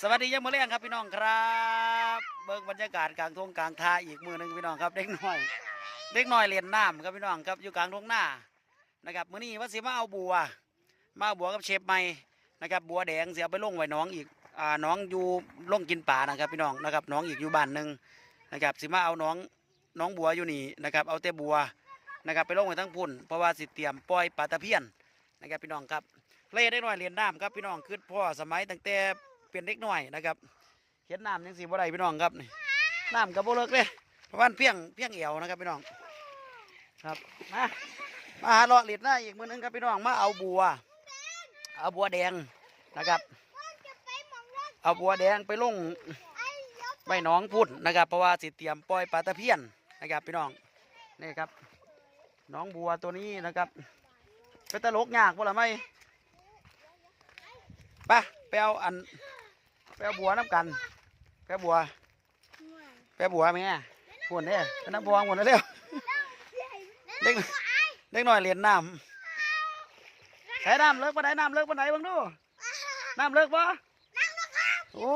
สวัสดียามมื้อแรงครับพี่น้องครับ เบิ่งบรรยากาศกลางทงกลางทาอีกมือหนึ่งพี่น้องครับเด็กน้อย เด็กน้อยเรียนน้ำครับพี่น้องครับอยู่กลางทุ่งนานะครับมื้อนี้ว่าสิมาเอาบัวมาเอาบัวกับเชฟใหม่นะครับบัวแดงเสียไปลงไว้น้องอีกอ่าน้องอยู่ลงกินป่านะครับพี่น้องนะครับน้องอีกอยู่บ้านหนึ่งนะครับสิมาเอาน้องน้องบัวอยู่นี่นะครับเอาแต่บัวนะครับไปลงไว้ทั้งพุ่นเพราะว่าสิเตรียมปล่อยปลาตะเพียนนะครับพี่น้องครับเล่ได้น้อยเรียนน้ำครับพี่น้องคือพ่อสมัยตั้งแต่ เป็นเด็กน้อยนะครับเห็นน้ำยังสีบ่ได้พี่น้องครับนี่น้ำกับโบเลิกเลยประมาณเพียงเพียงเอวนะครับพี่น้องครับมามาหาเลาะเลียดหน้าอีกมือหนึงครับพี่น้องมาเอาบัว เอาบัวแดงนะครับ เอาบัวแดงไปลงใบน้องพุ่นนะครับ เพราะว่าสิเตรียมปล่อยปลาตะเพียนนะครับพี่น้องนี่ครับน้องบัวตัวนี้นะครับเป็นตลกยากบ่ล่ะไหมไปไปเอาอัน ปเอาบัวน้ำกัน ไปเอาบัว ไปเอาบัวแม่พุ่นเนี่ยเป็นน้ำพวงหมดแล้วเร็วเด็กเด็กหน่อยเรียนน้ำใช้น้ำเลิกปานไหนน้ำเลิกปานไหนเบ้างดูน้ำเลิกปะโอ้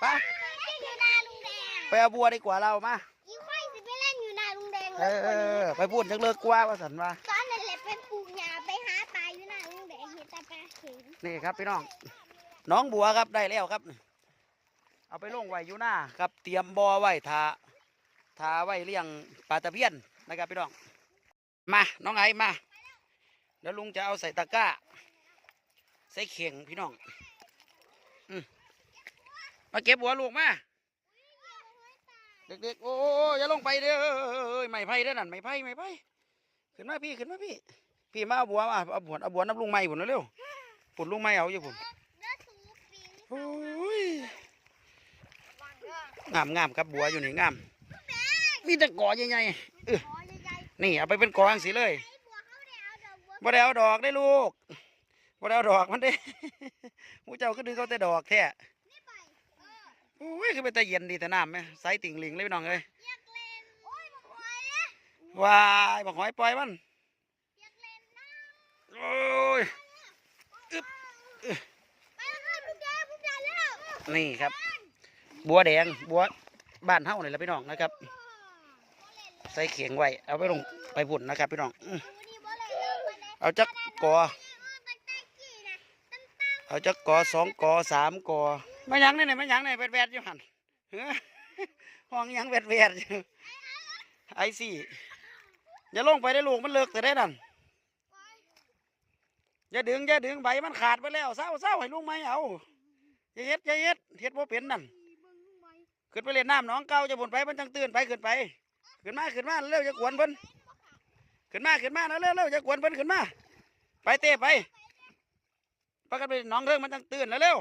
ไปอยู่นาลุงแดงไปเอาบัวดีกว่าเรามาอีควายสิไปเล่นอยู่นาลุงแดงเออเออเออไปพูดจังเลิกกว่าว่าสันว่าตอนนั้นแหละไปปลูกหญ้าไปหาปลาอยู่นาลุงแดงเห็นแต่ปลาเข็งนี่ครับพี่น้อง น้องบัวครับได้แล้วครับ เอาไปลงไว้อยู่หน้าครับ เตรียมบ่อไว้ทาทาไว้เลี้ยงปลาตะเพียนนะครับพี่น้อง มาน้องไอ้มา เดี๋ยวลุงจะเอาใส่ตะกร้า ใส่เข่งพี่น้องอืมาเก็บบัวลูกมาเด็กๆ โอ้โออย่าลงไปเด้อไม่ไผ่เด้อนั่นไม่ไผ่ไม่ไผ่ขึ้นมาพี่ขึ้นมาพี่ พี่มาเอาบัวมาเอาบัวเอาบัวน้ำลุงไม้ผุนเร็วผุนลุงไม้เอาอยู่ผล โอ้ยงามงามครับบัวอยู่นี่งาม มีแต่กอใหญ่ๆเออคอใหญ่นี่เอาไปเป็นกอจังสีเลยๆไอ้บัวเขาได้เอาดอกบัวบ่ได้เอาดอกได้ลูกบ่ได้เอาดอกมันเด้หมูเจ้าก็ดึงเอาแต่ดอกแท้นี่ไปเออโอ้ยคือเป็นตาเย็นดีแต่น้ำไหมใสติ่งหลิงเลยพี่น้องเอ้ยอยากเล่นโอ้ยบักควายเลยวายบอกหอยปล่อยมันอยากเล่นน้โอ้ยำไนี่ครับ บัวแดงบัวบ้านเฮานี่แหละพี่น้องนะครับ ใส่เขียงไว้เอาไปลงไปพุ่นนะครับพี่น้องเอาจักกอเอาจักกอสองกอสามกอไม่ยังนี่นี่ไม่ยังนี่แวดแวดๆอยู่หันห้องยังแวดแวดๆอยู่ไอซี่อย่าลงไปได้ลูกมันเลิกแต่ได้นั่นอย่าดึงอย่าดึงใบมันขาดไปแล้วเศร้าเศร้าให้ลุงไม่เอา อย่าเฮ็ดอย่าเฮ็ดเฮ็ดบ่เป็นนั่นขึ้นไปเล่นน้ำน้องเก่าจะบุญไปมันจังตื่นไปขึ้นไป ขึ้นมาขึ้นมาเร็วจะกวนเพิ่นขึ้นมาขึ้นมาแล้วเร็วเร็วจะกวนเพิ่นขึ้นมา ไปเต้ไปปกันไปน้องเรื่องมันจังตื่นแล้วเร็ว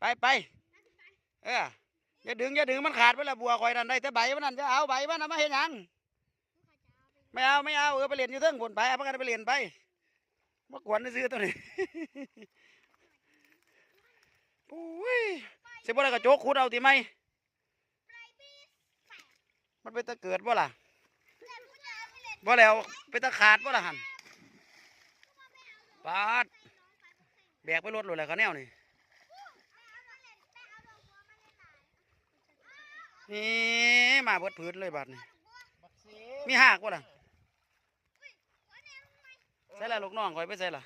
ไปไปเอออย่าดึงอย่าดึงมันขาดไปละบัวคอยนั่นได้แต่ใบมันนั่นจะเอาใบมันเอามาเห็นยังไม่เอาไม่เอาเออไปเรียนอยู่เทิงบนไปเอาปกันไปเรียนไปมากวนซื้อตัวนี้ โอ้ยเสียบ่ได้กระโจกขุดเอาทีไหมมันเป็นตะเกิดบ่ล่ะบ่แล้วเป็นตะขาดบ่ล่ะหันปาดแบกไปรถเลยแหละเขาแนวนี่นี่มาเบิดพื้นเลยบัดนี่มีหากวะล่ะใส่ละลูกน้องคอยไปใส่ละ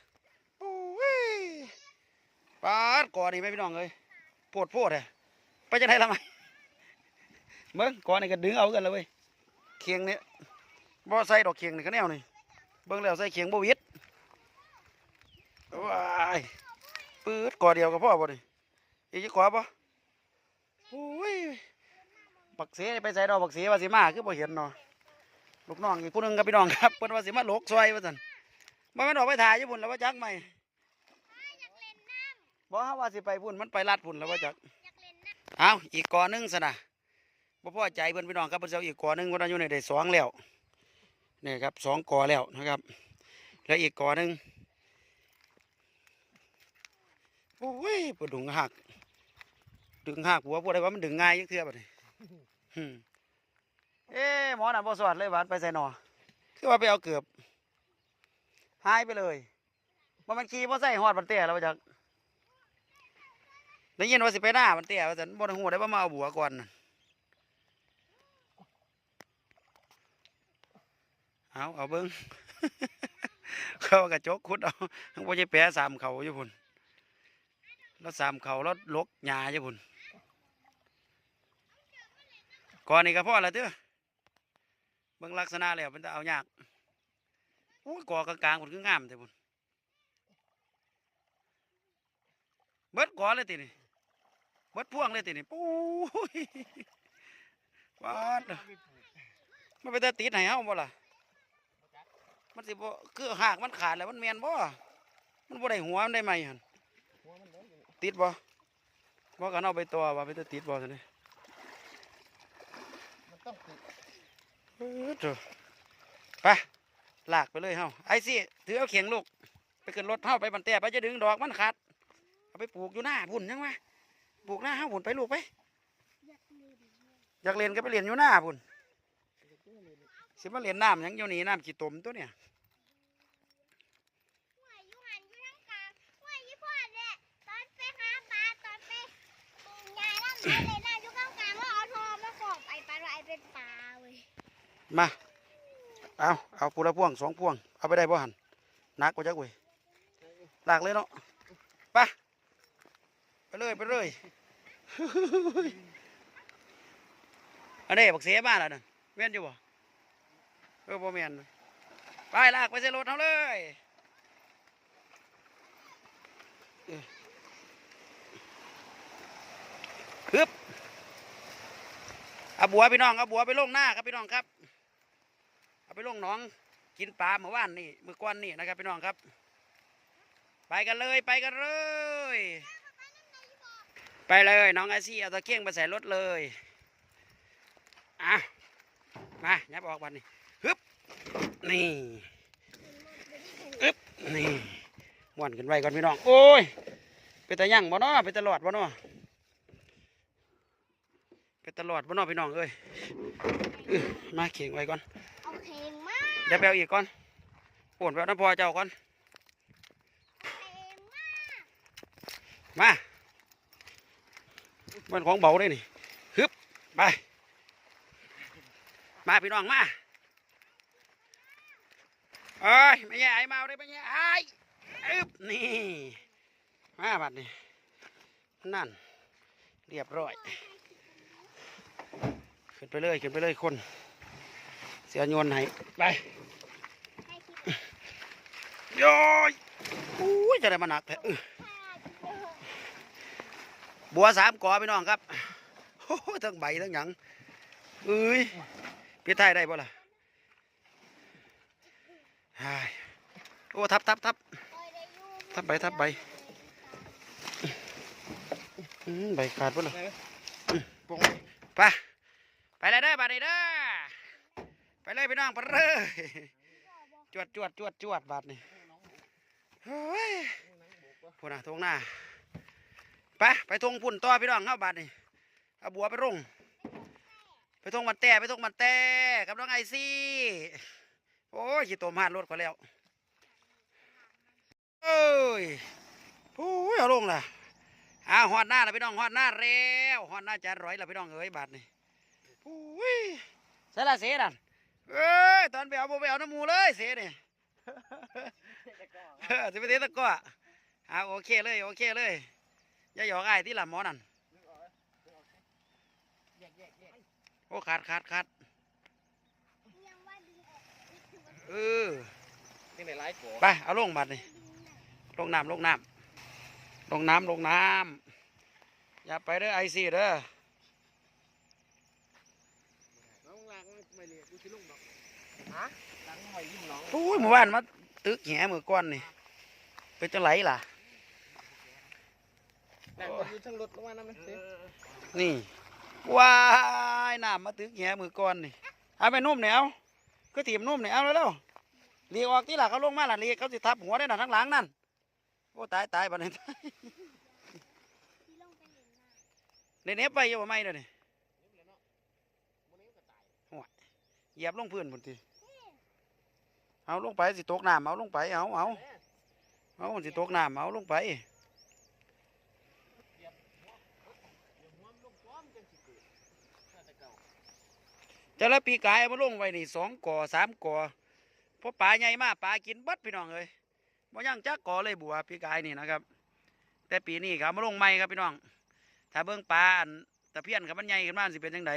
ปาดก่อนี่ไหมพี่น้องเอ้ยโพดโพดเลยไปจะได้ละไหมเบิ้งก่อนี่ก็ดึงเอากันเลยเว้ยเคียงนี่บ่ใส่ดอกเคียงนี่เขาแนวนี่เบิ้งแล้วใส่เคียงบ่วิดว้ายปืดก่อเดียวกับพ่อบ่ดิอีกจะขวาบ่โอ้ยบักเสียไปใส่ดอกบักเสียว่าสิมาคือบ่เห็นเนาะลูกน้องอีกผู้หนึงกับพี่น้องครับเพิ่นว่าสิมาโลกซอยว่าซั่นบ่แม่นออกไปถ่ายอยู่พุ่นแล้วว่าจักไหม บ่ฮาว่าสิไปพุ่นมันไปลัดพุ่นแล้วว่าจักอยากเล่นน้เอาอีกกอหนึงซะนะบ่พอใจเพิ่นพี่น้องครับเพิ่นสิเอาอีกกอหนึงเพิ่นเอาอยู่ในได้สองแล้วนี่ครับสองกอแล้วนะครับ แล้วอีกกอหนึงโอ้ยปวดดึงหัก ดึงหักหัวพวกอะไรวะมันดึงง่ายยังเทื่อบัดนี้หึ่มเอ๊ะหมอน่ะบ่สวัสดเลยหวานไปใส่หนอคือว่าไปเอาเกือบหายไปเลยบ่มันขี่บ่ใส่หอดบันเตะแล้วว่าจัก ได้ยินว่าสิไปหน้ามันเตี้ยว่าสันบ่ได้ฮู้ได้ว่ามาเอาบัวก่อนเอาเอาเบิ่งเขากระจกขุดเอาบ่ใช่แปะสามเขาอยู่พุ่นแล้วสามเขาแล้วลกหญ้าอยู่พุ่นก่อนนี่ก็พอแล้วเด้อเบิ่งลักษณะแล้วมันจะเอายากโอ้ยก่อกลางๆคนคืองามแต่พุ่นเบิดก่อเลยตินี่ เบิดพ่วงเลยตินี่ปู้ยปาดมันไปแต่ติดไหนเฮาบ่ล่ะมันสิบ่คือหากมันขาดแล้วมันแมนบ่มันบ่ได้หัวมันได้ไหมหั่นติดบ่บ่กันเอาไปตัวว่าไปตัวติดบ่ซั่นนี่มันต้องติดเออเถอะไปลากไปเลยเฮาไอ้สิถือเอาเขียงลูกไปขึ้นรถเฮาไปบันแต่ไปจะดึงดอกมันขาดเอาไปปลูกอยู่หน้าพุ่นยังวะ ปลูกหน้าเฮาพุ่นไปลูกไปอยากเล่นอยากเรียนก็ไปเรียนอยู่หน้าพุ่นสิมาเรียนน้ำหยังอยู่นี่น้ำขี้ตมตัวเนี่ยห้วยอยู่หันอยู่ทั้งกลางห้วยยี่พ่อเนี่ยตอนไปหาปลาตอนไปปลูกหญ้าล่ำไปเลยน่าอยู่กลางกลางแล้วเอาทอมาขอบไอ้ปลาไอ้เป็นปลาเว้ยมา เอา เอาปูละพ่วงสองพ่วง เอาไปได้บ่หันหนักกว่าจักเว้ยลากเลยเนาะไปไป เลยไปเลยอันนี้บักเสียบ้านแล้วนั่นเวียนอยู่บ่เออบ่แม่นไปลากไปใส่รถเฮาเลยฮึบเอาบัวพี่น้องเอาบัวไปลงหน้าครับพี่น้องครับเอาไปลงหน้อง กินปลาเมื่อวานนี่เมื่อก่อนนี่นะครับพี่น้องครับ ไปกันเลยไปกันเลย ไปเลยน้องไอซี่เอาตะเกียงไปใส่รถเลยอะมายับออกบันนี่ฮึบนี่อึบนี่ม่วนกันไว้ก่อนพี่น้องโอ้ยเป็นตะยั่งบ่เนาะเป็นตลอดบ่เนาะเป็นตลอดบ่เนาะพี่น้องเอ้ยอื้อมาเข่งไว้ก่อนเอาเพลงมาเดี๋ยวไปเอาอีกก่อนโอนไปเอาน้ำพอเจ้าก่อนเพลงมา มามันของเบาได้นี่ฮึบไป มาพี่น้องมาเอ้ยไม่ใช่ไอ้มาเอาได้ไม่ใช่ไอ้อึบนี่มาบัดนี่นั่น เรียบร้อย ขึ้นไปเลยขึ้นไปเลยคน เสียโยนให้ไปให้คิดโย้ยอุ้ยจะได้มาหนักแท้อื้อภาพ บัวสามกอพี่น้องครับโอ้ทั้งใบทั้งหยังเอ้ยพี่ไทยได้บ่ล่ะไอ้ยโอ้ทับทับทับทับใบทับใบอืมใบขาดบ่ล่ะไปไปเลยเด้อบัดนี้เด้อไปเลยพี่น้องไปเลยจวดจวดจวดจวดบาดนี่เฮ้ยพูดนะทงหน้า ไปไปทงพุ่นต่อพี่น้องเข้าบาดนี่เอาบัวไปลงไปทงมันแต่ไปทงมันแต่กับน้องไอซี่โอ้ยขี่ตัวมาดรถก็แล้วเอ้ยโอ้ยเอาลงล่ะอ้าวหอดหน้าล้วพี่น้องหอดหน้าแล้วหอดหน้าจานร้อยล้วพี่น้องเอ้ยบาดนี่โอ้ยเสละเสียดันเอ้ยตอนไปเอาบ่ไปเอาน้ำมูเลยเสียนี่เออสิไปเตะตะก้ออ่าโอเคเลยโอเคเลย อย่าหยอกไอ้ายที่หลัหมอนั่นโอ้ขาดขาดขาดยังว่าดึงออกเออนี่ในไลฟ์ก่อไปเอาลงบัดนี่ลงน้ำลงน้ำลงน้ำลงน้ำอย่าไปเด้อไอซีเด้อน้องล้างไม่เรียกกูชิลุงดอกฮะล้างไม่ยิ้มน้องโอ้ยเมื่อวานมาตึกแหมือก้อนนี่เป็นจะไหลล่ะ ล้างก็อยู่ทั้งรถลงมานั่นมันสินี่ว้ายน้ำมาตึกแหมือก้อนนี่เอาไปนุ่มเนี่ยเอาก็ถีบนุ่มเนี่ยเอาแล้วเรียกออกที่หล่ะเขาลงมาหล่ะเลียกเขาสิทับหัวได้หน่ะทั้งหลังนั่นโอ้ตายตายบัดนี้ที่ลงไปเล่นน้ำในเน็บไปอยู่บ่ไม่เด้อนี่เหยียบลงพื้นบนทีเอาลงไปสิตกน้ำเอาลงไปเอาเอาเอาสิตกน้ำเอาลงไป ลงซ้อมจังสิเกิดน่าจะเก่า แต่ละปีกายมาลงไว้นี่สองก่อสามก่อเพราะปลาใหญ่มากปลากินบัดพี่น้องเอ้ยบ่ยังจักก่อเลยบัวปีกายนี่นะครับ แต่ปีนี้ครับมาลงใหม่ครับพี่น้อง ถ้าเบิ่งปลาอันตะเพียนกับมันใหญ่ขึ้นมาสิเป็นจังได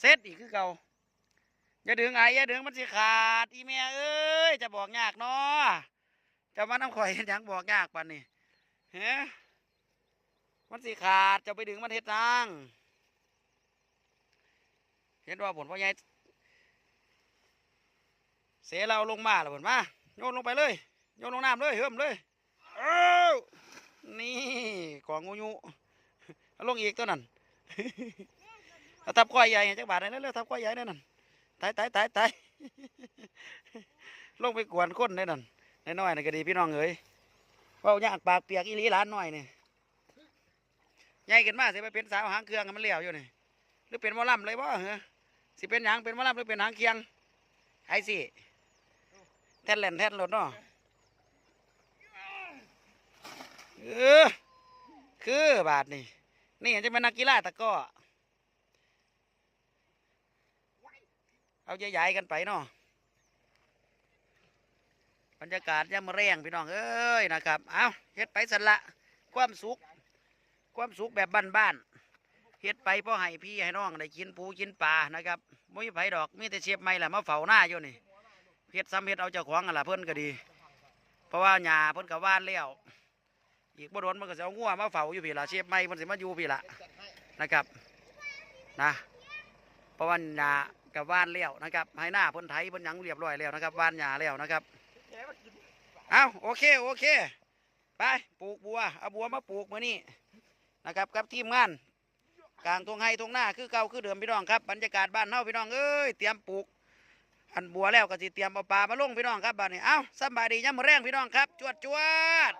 เซตอีกคือเก่าอย่าดึงไอ้อย่าดึงมันสิขาดอีแม่เอ้ยจะบอกยากเนาะจะมาน้ำข่อยยังบอกยากปานนี้เฮ้มันสิขาดจะไปดึงมันเฮ็ดนาง เห็นว่าผลพ่อใหญ่เสียเราลงมาแล้วผลมาโยนลงไปเลยโยนลงน้ำเลยเฮิมเลยเอ้านี่กองงูยูลงอีกตัวนั้นทับก้อยใหญ่จักบาทได้แล้วทับก้อยใหญ่ได้นั่นตายตายตายตายลงไปกวนคนได้นั่นน้อยๆน่ะก็ดีพี่น้องเอ้ยเว้ายากปากเปียกอีหลีหลานน้อยนี่ใหญ่ขึ้นมาเสิไปเป็นสาวหางเครื่องมันเลี้ยวอยู่นี่หรือเป็นมอลำเลยบ่เหรอ สิเป็นหยังเป็นมอลำหรือเป็นหางเคียงไอ้สิแท่นแหลนแท่นรถเนาะเออคือบาทนี่นี่จะเป็นนักกีฬาตะก้อเอาใหญ่ๆกันไปเนาะบรรยากาศยามมอแรงพี่น้องเอ้ยนะครับ เอาเฮ็ดไปสันละ ความสุข ความสุขแบบบ้านๆ เฮ็ดไปพราะให้พี่ให้น้องได้กินปูกินปลานะครับไม่มีไผดอกมีแต่เชฟไม่แหละมาเฝ้าหน้าอยู่นี่เฮ็ดซ้ำเฮ็ดเอาเจ้าของกันละเพิ่อนก็ดี เพราะว่าหญ้าเพิ่อนก็ว่านแล้วอีกบ่โดนมันก็จะเอางัวมาเฝ้าอยู่พี่ละเชฟไม่เพิ่นสิมาอยู่พี่ละนะครับนะเพราะว่าหญ้ากับว่านแล้วนะครับให้หน้าเพิ่อนไถเพิ่อนหยังเรียบร้อยแล้วนะครับว่านหญ้าแล้วนะครับเอาโอเคโอเค ไปปลูกบัวเอาบัวมาปลูกมื้อนี้นะครับกับทีมงาน กลางทงไห้ทงหน้าคือเก่าคือเดิมพี่น้องครับบรรยากาศบ้านเฮาพี่น้องเอ้ยเตรียมปลูกอันบัวแล้วก็สิเตรียมเอาปลามาลงพี่น้องครับบ้านนี้เอ้าสบายดีย่ำมอแรงพี่น้องครับ จวดจวด